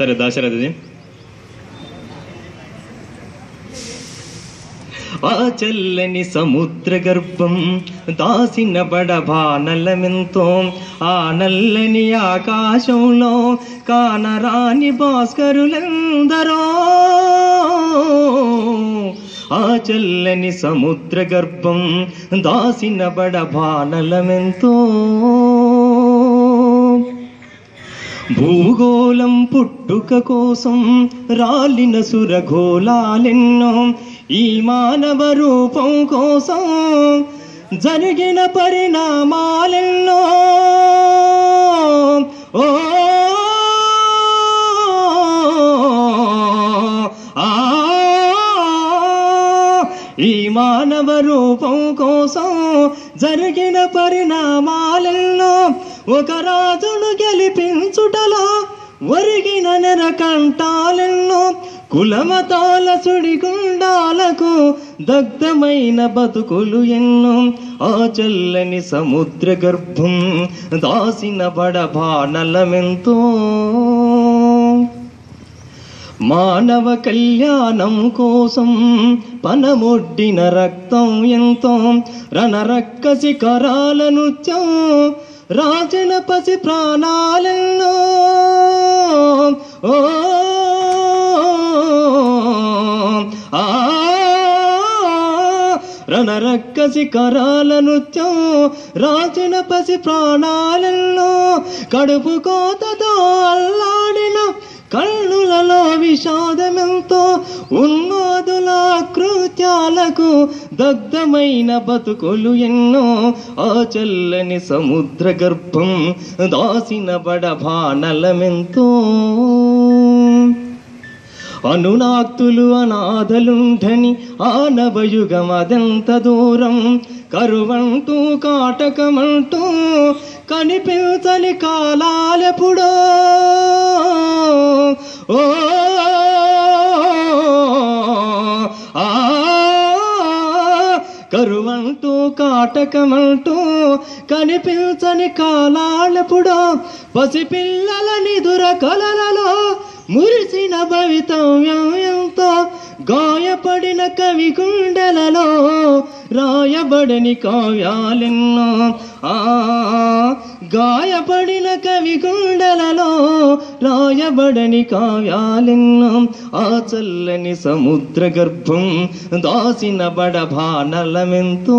సరే దాశరథి ఆ చల్లని సముద్ర గర్భం దాసిన బడభానలమెంతో ఆ నల్లని ఆకాశంలో కానరాని భాస్కరులందరో ఆ చల్లని సముద్ర గర్భం దాసిన బడభానలమెంతో భూగోళం పుట్టుక కోసం రాలిన సురఘోళాలెన్నో ఈ మానవ రూపం కోసం జరిగిన పరిణామాలెన్నో. ఓ ఆ ఈ మానవ రూపం కోసం జరిగిన పరిణామాలెన్నో. ఒక రాజును గెలిపించుటలా ఒరిగిన నెరకంటాలెన్నో కులమతాల సుడిగుండాలకు దగ్ధమైన బతుకులు ఎన్నో. ఆ చల్లని సముద్ర గర్భం దాసిన బడబాణలమెంతో మానవ కళ్యాణం కోసం పనమొడ్డిన రక్తం ఎంతో. రణరక్క శిఖరాల నృత్యం రాజన పసి ప్రాణాలెన్నో. ఓ ఆ కరాల నృత్యం రాచిన పసి ప్రాణాలెన్నో. కడుపు కోతతో అల్లాడిన కళ్ళులలో విషాదమెంతో ఉన్న కృత్యాలకు దగ్ధమైన బతుకులు ఎన్నో. ఆ చల్లని సముద్ర గర్భం దాసిన బడభానలమెంతో అనునాక్తులు అనాథలుంఠని ఆనవయుగం అదెంత దూరం. కరువంటూ కాటకమంటూ కనిపించని కాలాలెప్పుడో. ఓ కరువంటూ కాటకమంటూ కనిపించని కాలాలెప్పుడో పసిపిల్లల నిదుర కలలలో మురిసిన భవితవ్యం ఎంతో గాయపడిన కవి గుండెలలో రాయబడని కావ్యాలెన్నో. ఆ గాయపడిన కవి గుండెలలో రాయబడని కావ్యాలెన్నో ఆ చల్లని సముద్ర గర్భం దాసిన బడభానలమెంతో.